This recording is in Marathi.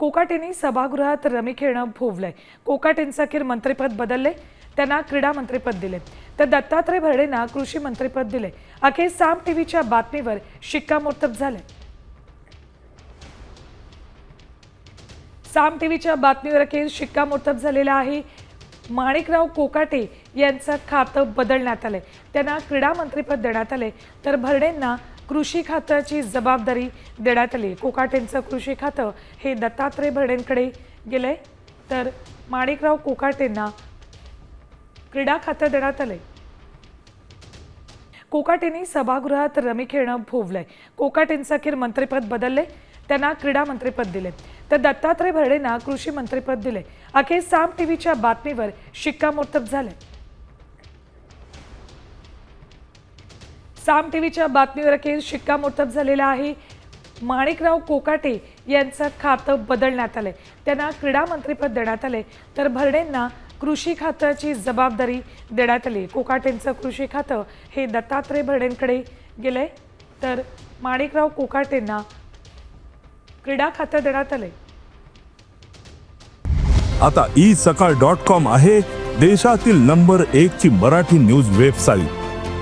कोकाटेंनी सभागृहात रमी खेळणं भोवलंय. कोकाटेंचं अखेर मंत्रिपद बदलले त्यांना क्रीडा मंत्रिपद दिले तर दत्तात्रय भरडेंना कृषी मंत्रिपद दिले अखेर साम टीव्हीच्या बातमीवर शिक्कामोर्तब झालंय. साम टीव्हीच्या बातमीवर अखेर शिक्कामोर्तब झालेला आहे. माणिकराव कोकाटे यांचं खातं बदलण्यात आलंय. त्यांना क्रीडा मंत्रिपद देण्यात आले तर भरडेंना कृषी खात्याची जबाबदारी देण्यात आली. कोकाटेंचं कृषी खातं हे दत्तात्रय गेलं गेलंय. तर माणिकराव कोकाटेंना क्रीडा खातं देण्यात आलंय. कोकाटेंनी सभागृहात रमी खेळणं भोवलंय. कोकाटेंचं अखेर मंत्रिपद बदलले त्यांना क्रीडा मंत्रिपद दिले तर दत्तात्रय भरडेंना कृषी मंत्रिपद दिले अखेर साम टीव्हीच्या बातमीवर शिक्कामोर्तब झालंय. साम टीव्हीच्या बातमीवर अखेर शिक्कामोर्तब झालेला आहे. माणिकराव कोकाटे यांचं खातं बदलण्यात आलंय. त्यांना क्रीडा मंत्रिपद देण्यात आले तर भरडेंना कृषी खात्याची जबाबदारी देण्यात आली. कोकाटेंचं कृषी खातं हे दत्तात्रय भरडेंकडे गेलंय. तर माणिकराव कोकाटेंना क्रीडा खातं देण्यात आलंय. आता ई सकाळ डॉट कॉम आहे देशातील नंबर एक ची मराठी न्यूज वेबसाईट